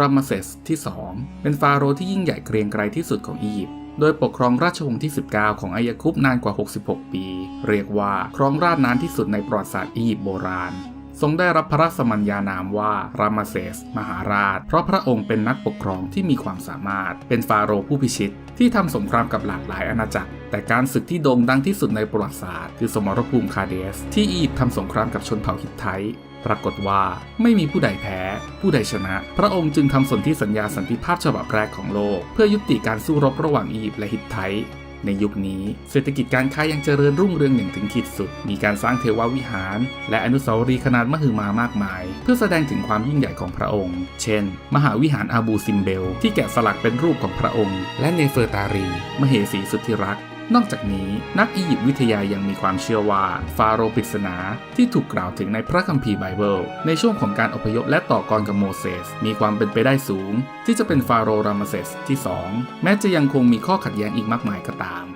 รามเซสที่ 2 เป็นฟาโรห์ที่ยิ่งใหญ่เกรียงไกรที่สุดของอียิปต์โดยปกครองราชวงศ์ที่ 19 ของอายาคุปนานกว่า 66 ปี เรียกว่าครองราชนานที่สุดในประวัติศาสตร์อียิปต์โบราณ ทรงได้รับพระราชมัญญานามว่ารามเซส มหาราช เพราะพระองค์เป็นนักปกครองที่มีความสามารถ เป็นฟาโรห์ผู้พิชิต ที่ทำสงครามกับหลากหลายอาณาจักร แต่การศึกที่โด่งดังที่สุดในประวัติศาสตร์ คือสมรภูมิคาเดส ที่อียิปต์ทำสงครามกับชนเผ่าฮิตไท ปรากฏว่าไม่มีผู้ใดแพ้ ผู้ใดชนะ พระองค์จึงทำสนธิสัญญาสันติภาพฉบับแรกของโลก เพื่อยุติการสู้รบระหว่างอียิปต์และฮิตไทในยุคนี้เศรษฐกิจการค้ายังเจริญรุ่งเรืองอย่างถึงขีดสุด มีการสร้างเทววิหาร และอนุสาวรีย์ขนาดมหึมามากมาย เพื่อแสดงถึงความยิ่งใหญ่ของพระองค์ เช่น มหาวิหารอาบูซิมเบล ที่แกะสลักเป็นรูปของพระองค์ และเนเฟอร์ตารี มเหสีสุดที่รัก นอกจากนี้นักอียิปต์วิทยายังมีความเชื่อว่า ฟาโรห์ปริศนาที่ถูกกล่าวถึงในพระคัมภีร์ไบเบิล ในช่วงของการอพยพและต่อกรกับโมเสส มีความเป็นไปได้สูง ที่จะเป็นฟาโรห์รามเซสที่ 2 แม้จะยังคงมีข้อขัดแย้งอีกมากมายก็ตาม